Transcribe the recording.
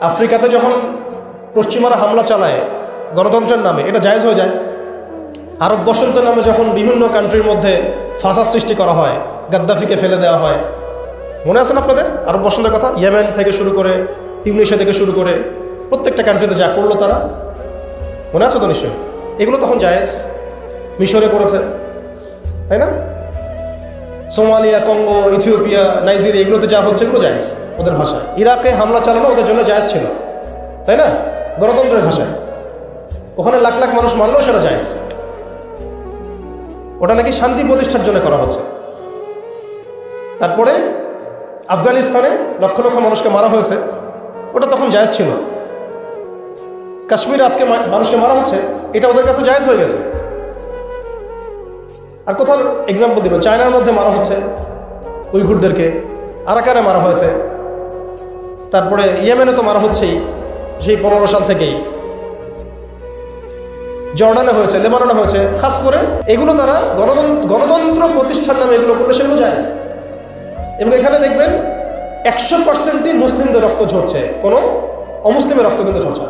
আফ্রিকাতে যখন পশ্চিমারা হামলা চালায়, গণতন্ত্রের নামে, এটা জায়েজ হয়ে যায়। আরব বসন্তের নামে যখন বিভিন্ন কান্ট্রির মধ্যে ফাঁসার সৃষ্টি করা হয়, গাদ্দাফিকে ফেলে দেওয়া হয়। মনে আছেন আপনাদের? আরব বসন্তের কথা? ইয়েমেন থেকে শুরু করে তিউনিশিয়া থেকে শুরু করে প্রত্যেকটা কান্ট্রিতে যা করল তারা। মনে আছে তো নিশ্চয়ই? এগুলো তখন জায়েজ। মিশরে করেছে। তাই না? সোমালিয়া, কঙ্গো, ইথিওপিয়া, নাইজেরিয়া, এগুলোতে যা হচ্ছে এগুলো জায়েজ ওদের ভাষায়। ইরাকে হামলা চালানো ওদের জন্য জায়েজ ছিল। তাই না? গণতন্ত্রের ভাষায়। ওখানে লাখ লাখ মানুষ মারলেও সেটা জায়েজ। ওটা নাকি শান্তি প্রতিষ্ঠার জন্য করা হচ্ছে। তারপরে আফগানিস্তানে লক্ষ লক্ষ মানুষকে মারা হয়েছে। ওটা তখন জায়জ ছিল। কাশ্মীর আজকে মানুষকে মারা হচ্ছে, এটা ওদের কাছে জায়েজ হয়ে গেছে। আর কোথাও এক্সাম্পল দিবেন চায়নার মধ্যে মারা হচ্ছে উইঘুরদেরকে। আরাকানে মারা হয়েছে। তারপরে ইয়েমেনে তো মারা হচ্ছেই, সেই পনেরো সাল থেকেই। জর্ডানে হয়েছে, লেবাননে হয়েছে। খাস করে এগুলো তারা গণতন্ত্র গণতন্ত্র প্রতিষ্ঠান নামে এগুলো করলে সেগুলো যায় এবং এখানে দেখবেন একশো পার্সেন্টই মুসলিমদের রক্ত ঝরছে। কোনো অমুসলিমের রক্ত কিন্তু ঝরছে।